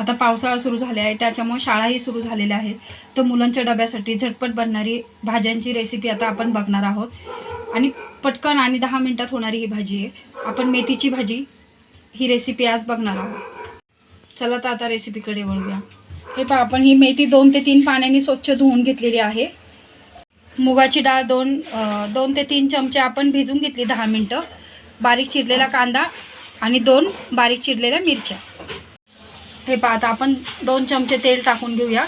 आता पावसाळा सुरू झाले आहे त्याच्यामुळे शाळाही सुरू झालेल्या आहेत. तर मुलांच्या डब्यासाठी झटपट बनणारी भाज्यांची रेसिपी आता आपण बघणार आहोत. आणि पटकन आणि दहा मिनटात होणारी ही भाजी आहे. आपण मेथीची भाजी ही रेसिपी आज बघणार आहोत. चला तर आता रेसिपीकडे वळूया. हे पहा आपण ही मेथी दोन ते तीन पाण्याने स्वच्छ धुवून घेतलेली आहे. मुगाची डाळ दोन दोन ते तीन चमचे आपण भिजून घेतली दहा मिनटं. बारीक चिरलेला कांदा आणि दोन बारीक चिरलेल्या मिरच्या. हे पहा आता आपण दोन चमचे तेल टाकून घेऊया.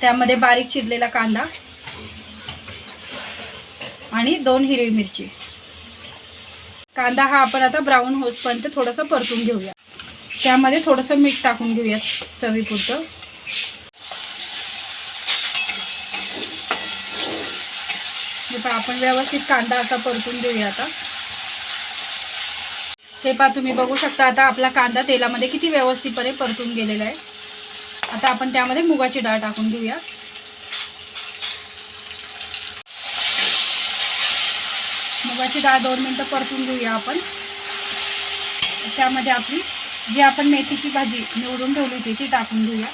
त्यामध्ये बारीक चिरलेला कांदा आणि दोन हिरवी मिरची. कांदा हा आपण आता ब्राऊन होसपर्यंत थोडंसं परतून घेऊया. त्यामध्ये थोडंसं मीठ टाकून घेऊया चवीपुरतं. आपण व्यवस्थित कांदा असा परतून घेऊया आता. हे पहा तुम्ही बघू शकता आता आपला कांदा तेलामध्ये किती व्यवस्थितपणे परतून गेलेला आहे. आता आपण त्यामध्ये मुगाची डाळ टाकून घेऊया. मुगाची डाळ दोन मिनटं परतून घेऊया आपण. त्यामध्ये आपली जी आपण मेथीची भाजी निवडून ठेवली होती ती टाकून घेऊया.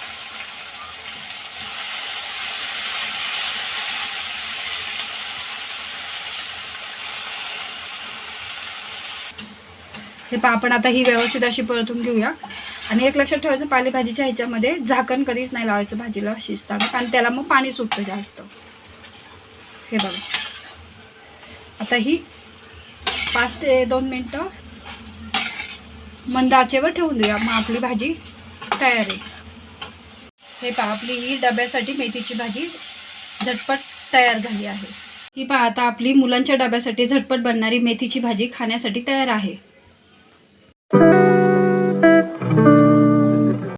हे पहा आपण आता ही व्यवस्थित अशी परतून घेऊया. आणि एक लक्षात ठेवायचं पालेभाजीच्या ह्याच्यामध्ये झाकण कधीच नाही लावायचं भाजीला शिजताना कारण त्याला मग पाणी सुटतं जास्त. हे बघा. आता ही पाच ते दोन मिनटं मंद आचेवर ठेवून देऊया. मग आपली भाजी तयार आहे. हे पहा आपली ही डब्यासाठी मेथीची भाजी झटपट तयार झाली आहे. ही पहा आता आपली मुलांच्या डब्यासाठी झटपट बनणारी मेथीची भाजी खाण्यासाठी तयार आहे.